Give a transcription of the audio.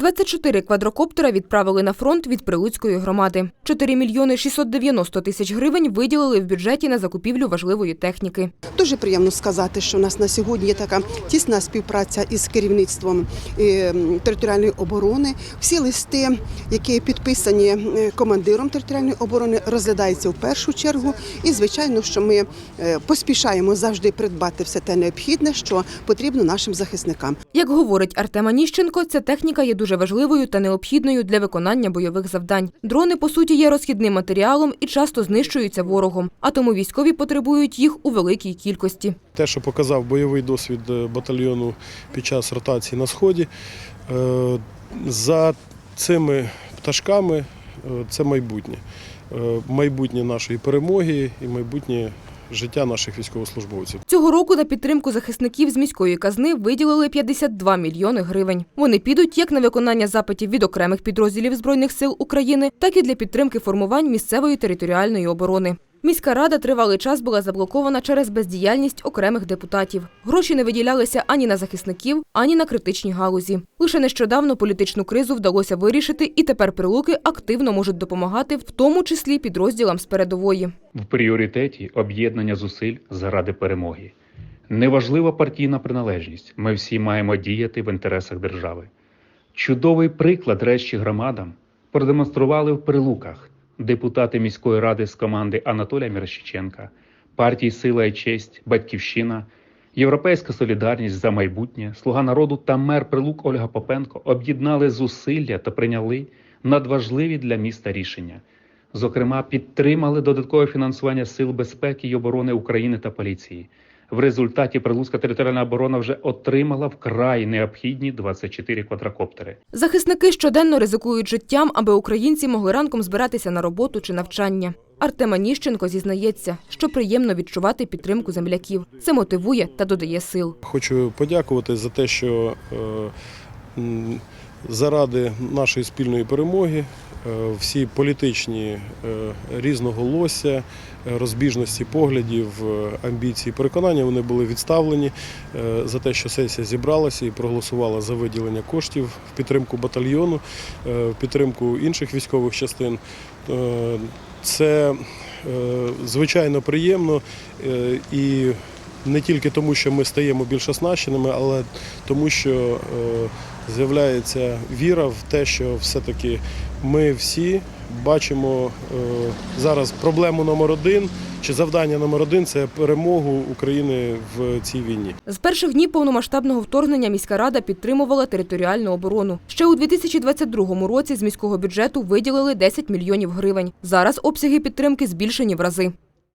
24 квадрокоптера відправили на фронт від Прилуцької громади. 4 мільйони 690 тисяч гривень виділили в бюджеті на закупівлю важливої техніки. Дуже приємно сказати, що у нас на сьогодні є така тісна співпраця із керівництвом е, територіальної оборони. Всі листи, які підписані е, командиром територіальної оборони, розглядаються в першу чергу. І звичайно, що ми е, поспішаємо завжди придбати все те необхідне, що потрібно нашим захисникам. Як говорить Артем Аніщенко, ця техніка є дуже важливою та необхідною для виконання бойових завдань. Дрони, по суті, є розхідним матеріалом і часто знищуються ворогом, а тому військові потребують їх у великій кількості. Те, що показав бойовий досвід е, батальйону під час ротації на сході, е, за цими пташками е, це майбутнє. Майбутнє нашої перемоги і майбутнє життя наших військовослужбовців. Цього року на підтримку захисників з міської казни виділили 52 мільйони гривень. Вони підуть як на виконання запитів від окремих підрозділів Збройних сил України, так і для підтримки формувань місцевої територіальної оборони. Міська рада тривалий час була заблокована через бездіяльність окремих депутатів. Гроші не виділялися ані на захисників, ані на критичні галузі. Лише нещодавно політичну кризу вдалося вирішити, і тепер прилуки активно можуть допомагати, в тому числі підрозділам з передової. В пріоритеті об'єднання зусиль заради перемоги. Неважлива партійна приналежність. Ми всі маємо діяти в інтересах держави. Чудовий приклад речі громадам продемонстрували в Прилуках депутати міської ради з команди Анатолія Мірошниченка, партії Сила і честь, Батьківщина, Європейська солідарність за майбутнє, Слуга народу та мер Прилук Ольга Попенко об'єднали зусилля та прийняли надважливі для міста рішення. Зокрема, підтримали додаткове фінансування сил безпеки й оборони України та поліції. В результаті Прилуцька територіальна оборона вже отримала вкрай необхідні 24 квадрокоптери. Захисники щоденно ризикують життям, аби українці могли ранком збиратися на роботу чи навчання. Артем Аніщенко зізнається, що приємно відчувати підтримку земляків. Це мотивує та додає сил. Хочу подякувати за те, що е, заради нашої спільної перемоги е, всі політичні е, різноголосся, е, розбіжності поглядів, амбіції, переконання вони були відставлені за те, що сесія зібралася і проголосувала за виділення коштів в підтримку батальйону, в підтримку інших військових частин. Це звичайно приємно і не тільки тому, що ми стаємо більш оснащеними, але тому, що з'являється віра в те, що все-таки ми всі бачимо е, зараз проблему номер один чи завдання номер один це перемогу України в цій війні. З перших днів повномасштабного вторгнення міська рада підтримувала територіальну оборону. Ще у 2022 році з міського бюджету виділили 10 мільйонів гривень. Зараз обсяги підтримки збільшені в рази.